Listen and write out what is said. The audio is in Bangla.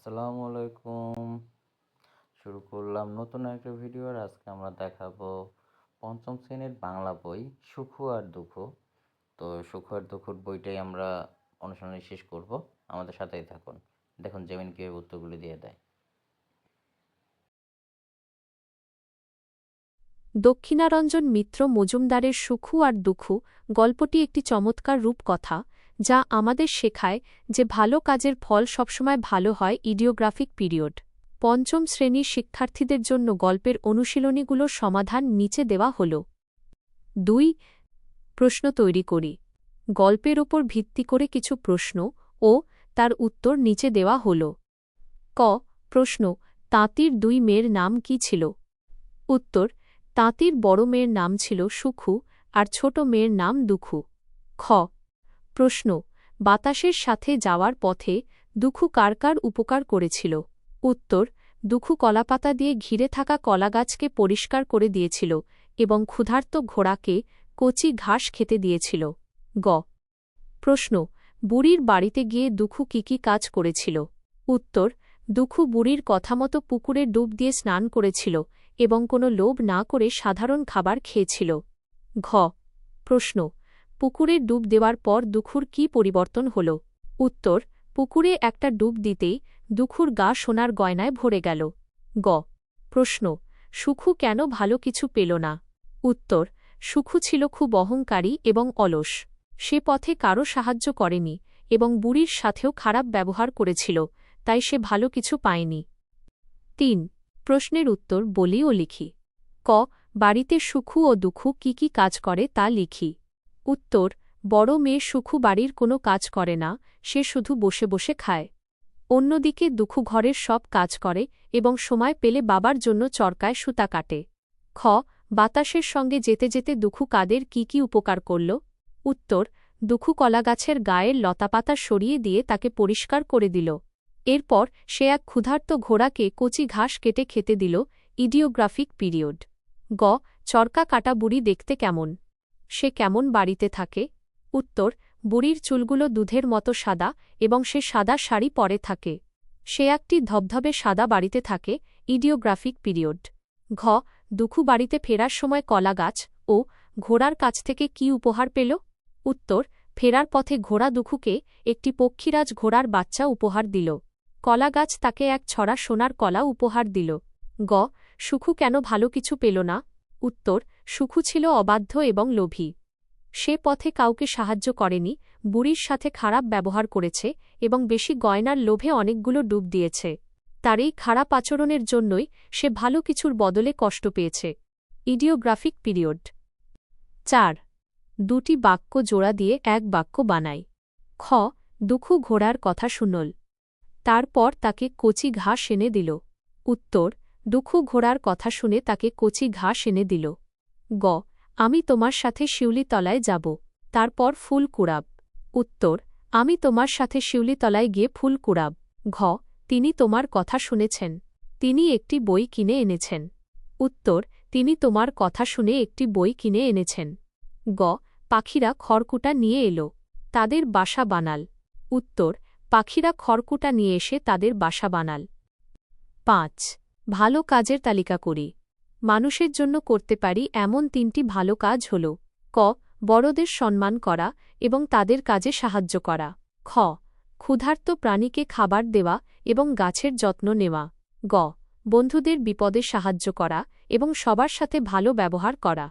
আসসালামু আলাইকুম। শুরু করলাম নতুন একটা ভিডিও আর আজকে আমরা দেখাবো পঞ্চম শ্রেণির বাংলা বই সুখ আর দুঃখ। তো সুখ আর দুঃখর বইটাই আমরা অনুসরণে শেষ করব। আমাদের সাথেই থাকুন। দেখুন জেমিন কীভাবে উত্তরগুলি দিয়ে দেয়। দক্ষিণারঞ্জন মিত্র মজুমদারের সুখু আর দুঃখু গল্পটি একটি চমৎকার রূপকথা। যা আমাদের শেখায় যে ভালো কাজের ফল সবসময় ভালো হয় ইডিওগ্রাফিক পিরিয়ড। পঞ্চম শ্রেণির শিক্ষার্থীদের জন্য গল্পের অনুশীলনীগুলোর সমাধান নিচে দেওয়া হল। দুই, প্রশ্ন তৈরি করি। গল্পের ওপর ভিত্তি করে কিছু প্রশ্ন ও তার উত্তর নিচে দেওয়া হল। ক, প্রশ্ন, তাঁতির দুই মেয়ের নাম কি ছিল? উত্তর, তাঁতির বড় মেয়ের নাম ছিল সুখু আর ছোট মেয়ের নাম দুখু। খ প্রশ্ন, বাতাসের সাথে যাওয়ার পথে দুখু কার কার উপকার করেছিল? উত্তর, দুখু কলাপাতা দিয়ে ঘিরে থাকা কলাগাছকে পরিষ্কার করে দিয়েছিল এবং ক্ষুধার্ত ঘোড়াকে কচি ঘাস খেতে দিয়েছিল। গ, প্রশ্ন, বুড়ির বাড়িতে গিয়ে দুখু কি কি কাজ করেছিল? উত্তর, দুখু বুড়ির কথামতো পুকুরে ডুব দিয়ে স্নান করেছিল এবং কোনো লোভ না করে সাধারণ খাবার খেয়েছিল। ঘ, প্রশ্ন পুকুরে ডুব দেওয়ার পর দুখুর কি পরিবর্তন হল? উত্তর, পুকুরে একটা ডুব দিতেই দুখুর গা সোনার গয়নায় ভরে গেল। গ, প্রশ্ন, সুখু কেন ভালো কিছু পেল না? উত্তর, সুখু ছিল খুব অহংকারী এবং অলস। সে পথে কারও সাহায্য করেনি এবং বুড়ির সাথেও খারাপ ব্যবহার করেছিল, তাই সে ভালো কিছু পায়নি। তিন, প্রশ্নের উত্তর বলি ও লিখি। ক, বাড়িতে সুখু ও দুঃখু কি কি কাজ করে তা লিখি। উত্তর, বড় মেয়ে সুখু বাড়ির কোনো কাজ করে না, সে শুধু বসে বসে খায়। অন্যদিকে দুঃখু ঘরের সব কাজ করে এবং সময় পেলে বাবার জন্য চরকায় সুতা কাটে। খ, বাতাসের সঙ্গে যেতে যেতে দুখু কাদের কি কি উপকার করল? উত্তর, দুখু কলাগাছের গায়ের লতাপাতা সরিয়ে দিয়ে তাকে পরিষ্কার করে দিল। এরপর সে এক ক্ষুধার্ত ঘোড়াকে কচি ঘাস কেটে খেতে দিল, ইডিওগ্রাফিক পিরিয়ড। গ, চরকা কাটা বুড়ি দেখতে কেমন? সে কেমন বাড়িতে থাকে? উত্তর, বুড়ির চুলগুলো দুধের মতো সাদা এবং সে সাদা শাড়ি পরে থাকে। সে একটি ধবধবে সাদা বাড়িতে থাকে, ইডিওগ্রাফিক পিরিয়ড। ঘ, দুখু বাড়িতে ফেরার সময় কলা গাছ ও ঘোড়ার কাছ থেকে কি উপহার পেল? উত্তর, ফেরার পথে ঘোড়া দুখুকে একটি পক্ষীরাজ ঘোড়ার বাচ্চা উপহার দিল। কলা গাছ তাকে এক ছড়া সোনার কলা উপহার দিল। গ, সুখু কেন ভালো কিছু পেল না? উত্তর সুখু ছিল অবাধ্য এবং লোভী। সে পথে কাউকে সাহায্য করেনি, বুড়ির সাথে খারাপ ব্যবহার করেছে এবং বেশি গয়নার লোভে অনেকগুলো ডুব দিয়েছে। তার এই খারাপ আচরণের জন্যই সে ভালো কিছুর বদলে কষ্ট পেয়েছে। Ideographic period. চার। দুটি বাক্য জোড়া দিয়ে এক বাক্য বানাই। খ। দুখু ঘোড়ার কথা শুনল। তারপর তাকে কচি ঘাস এনে দিল। উত্তর। দুখু ঘোড়ার কথা শুনে তাকে কচি ঘাস এনে দিল। গ, আমি তোমার সাথে শিউলিতলায় যাব, তারপর ফুল কুড়াব। উত্তর, আমি তোমার সাথে শিউলিতলায় গিয়ে ফুল কুড়াব। ঘ, তিনি তোমার কথা শুনেছেন, তিনি একটি বই কিনে এনেছেন। উত্তর, তিনি তোমার কথা শুনে একটি বই কিনে এনেছেন। গ, পাখিরা খড়কুটা নিয়ে এলো, তাদের বাসা বানাল। উত্তর, পাখিরা খড়কুটা নিয়ে এসে তাদের বাসা বানাল। পাঁচ, ভালো কাজের তালিকা করি। মানুষের জন্য করতে পারি এমন তিনটি ভালো কাজ হল ক, বড়দের সম্মান করা এবং তাদের কাজে সাহায্য করা। খ, ক্ষুধার্ত প্রাণীকে খাবার দেওয়া এবং গাছের যত্ন নেওয়া। গ, বন্ধুদের বিপদে সাহায্য করা এবং সবার সাথে ভালো ব্যবহার করা।